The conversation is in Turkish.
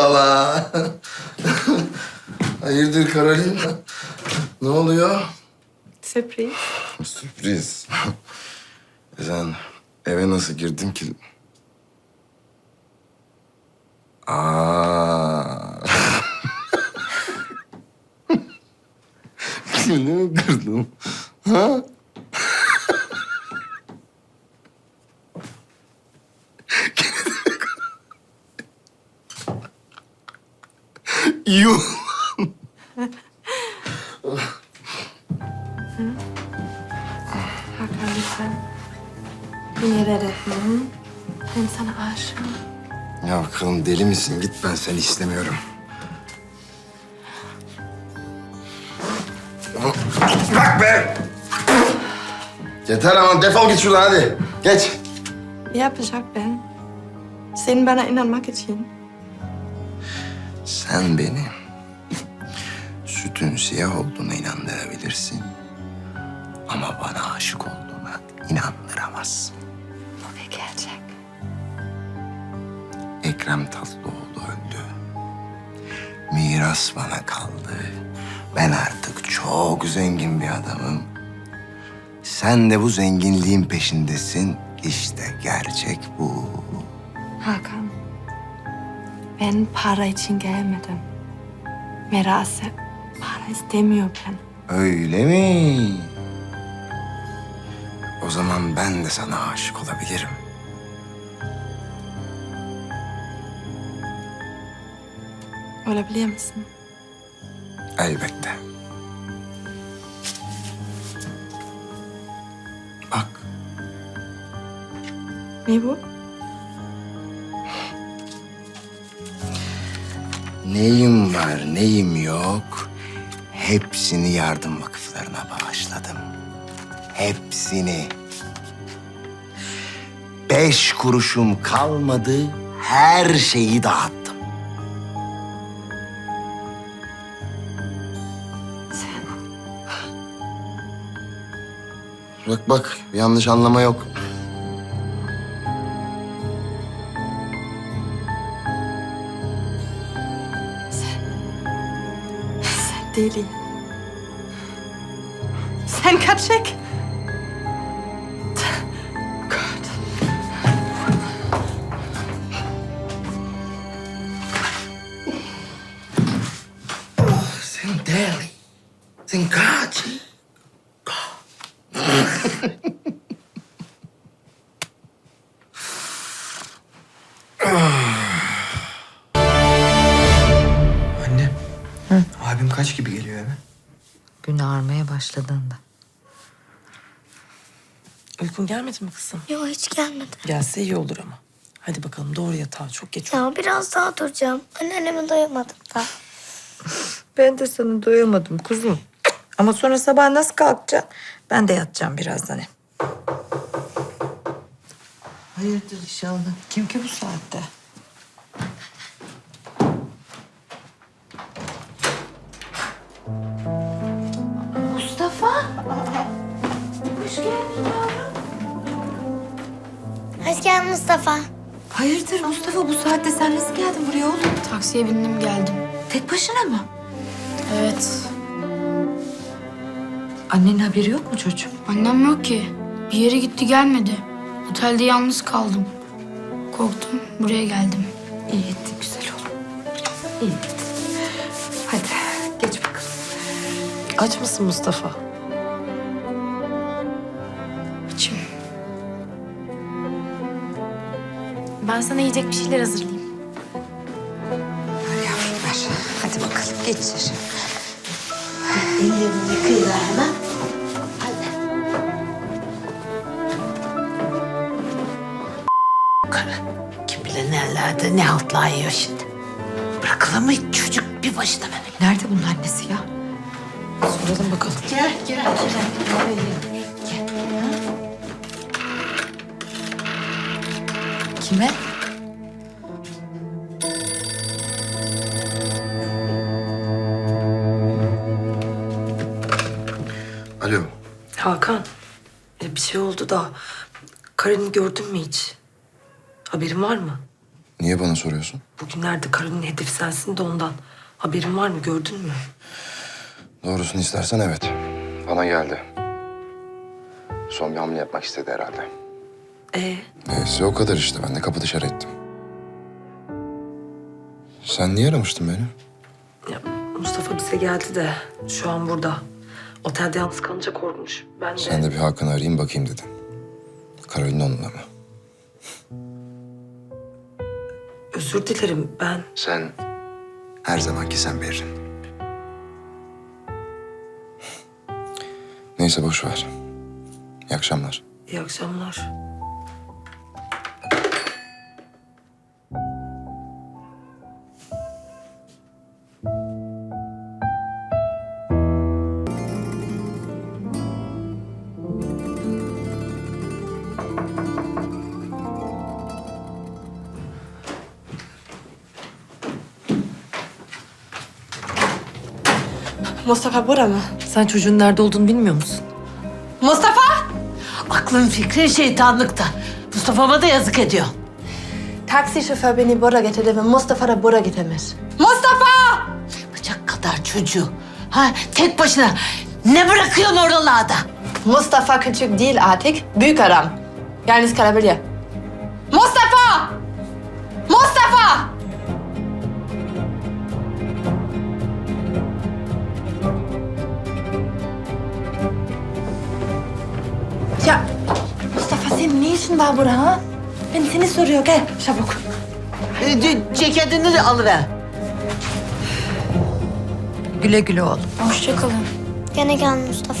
Hoppala. Hayırdır Karolina? Ne oluyor? Sürpriz. Sürpriz. Sen eve nasıl girdin ki? Aa. Şimdi mi kırdın? Ha? Yuh. Hakan lütfen. Hı? Ben sana aşığım. Ya bakalım deli misin? Git ben seni istemiyorum. Bırak be! Yeter ama defol git şuradan hadi. Geç. Ne yapacak ben? Senin bana inanmak için. Sen beni sütün siyah olduğuna inandırabilirsin. Ama bana aşık olduğuna inandıramazsın. Bu bir gerçek. Ekrem Tatlıoğlu öldü. Miras bana kaldı. Ben artık çok zengin bir adamım. Sen de bu zenginliğin peşindesin. İşte gerçek bu. Hakan. Ben para için gelmedim. Mirası para istemiyor ben. Öyle mi? O zaman ben de sana aşık olabilirim. Olabilir misin? Elbette. Bak, Ne bu? Neyim var, neyim yok. Hepsini yardım vakıflarına bağışladım. Hepsini. Beş kuruşum kalmadı, her şeyi dağıttım. Sen. Bak bak, yanlış anlama yok. Deli. Sen. Gott. Sen deli. Sen kaç. Abim kaç gibi geliyor eve? Gün ağarmaya başladığında. Uykun gelmedi mi kızım? Yok hiç gelmedi. Gelse iyi olur ama. Hadi bakalım doğru yatağa çok geç oldu. Ya biraz daha duracağım. Anneanneme doyamadım da. Ben de sana doyamadım kuzum. Ama sonra sabah nasıl kalkacaksın? Ben de yatacağım birazdan. hem. Hayırdır inşallah. Kim ki bu saatte? Hoş geldin Mustafa. Hayırdır Mustafa bu saatte sen nasıl geldin buraya oğlum? Taksiye bindim geldim. Tek başına mı? Evet. Annenin haberi yok mu çocuğum? Annem yok ki. Bir yere gitti gelmedi. Otelde yalnız kaldım. Korktum buraya geldim. İyi ettin güzel oğlum. İyi ettin. Hadi geç bakalım. Aç mısın Mustafa? Ben sana yiyecek bir şeyler hazırlayayım. Ver yavrum ver. Hadi bakalım geç içeri. Ellerini yıkayıver hemen. Kim bilir nerelerde ne altlar yiyor şimdi. Bırakılır mı hiç çocuk bir başına böyle? Nerede bunun annesi ya? Soralım bakalım. Gel gel gel. Kime? Alo. Hakan. e, bir şey oldu da. Karen'i gördün mü hiç? Haberin var mı? Niye bana soruyorsun? Bugünlerde karının hedefi sensin de ondan. Haberin var mı gördün mü? Doğrusunu istersen evet. Bana geldi. Son bir hamle yapmak istedi herhalde. Ee, Neyse o kadar işte. Ben de kapı dışarı ettim. Sen niye aramıştın beni? ya Mustafa bize geldi de şu an burada. Otelde yalnız kalınca korkmuş. Ben de... Sen de bir Hakan'ı arayayım bakayım dedin. Karolin onunla mı? Özür dilerim ben. Sen her zamanki sen Berrin. Neyse boş ver. İyi akşamlar. İyi akşamlar. Mustafa bura mı? Sen çocuğun nerede olduğunu bilmiyor musun? Mustafa! Aklın fikrin şeytanlıkta. Mustafa'ma da yazık ediyor. Taksi şoför beni bura getirdi ve Mustafa da bura getirmez. Mustafa! Bıçak kadar çocuğu. Ha, tek başına ne bırakıyorsun oralarda? Mustafa küçük değil artık, büyük adam. Yalnız kalabilir. Mustafa! Burada ha? Ben seni soruyor gel çabuk. C- Ceketini de alıver. Güle güle oğlum. Hoşçakalın. Gene gel Mustafa.